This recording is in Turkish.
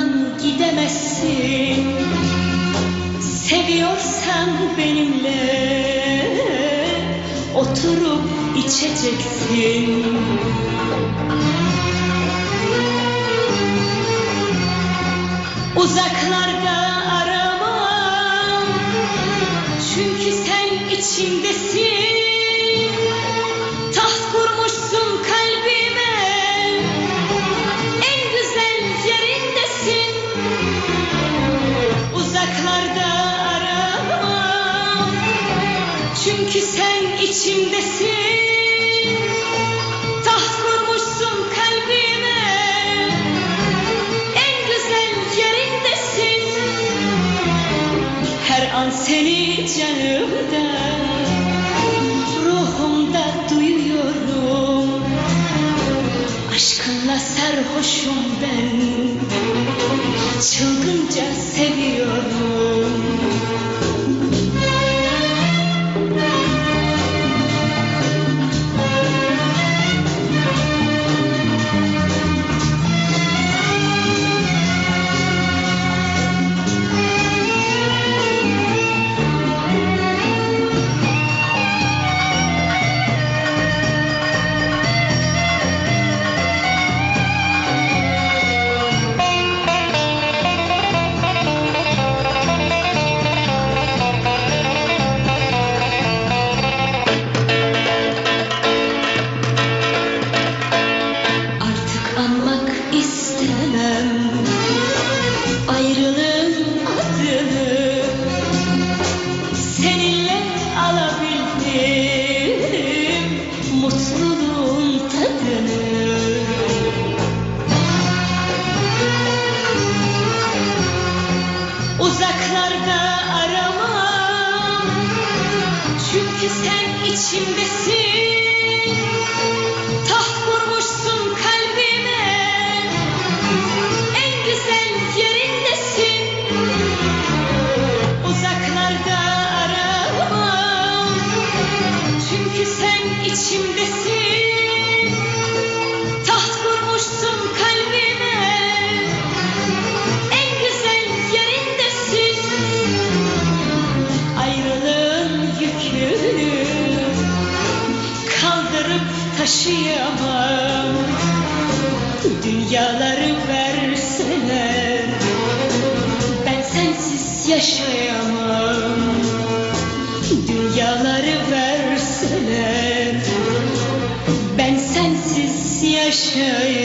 yanımdan gidemezsin. Seviyorsan benimle oturup içeceksin. Uzaklarda aramam. Çünkü sen içimdesin Çünkü sen içimdesin. Taht kurmuşsun kalbime. En güzel yerindesin. Her an seni canımda Ruhumda duyuyorum. Aşkınla sarhoşum ben. Çılgınca seviyorum Mutluluğun Uzaklarda aramam. Çünkü sen içimdesin. Taht kalbime. En güzel yerindesin. Uzaklarda aramam. Çünkü sen içimdesin yaşayamam. Dünyaları verseler Ben sensiz yaşayamam. Dünyaları verseler Ben sensiz yaşayamam.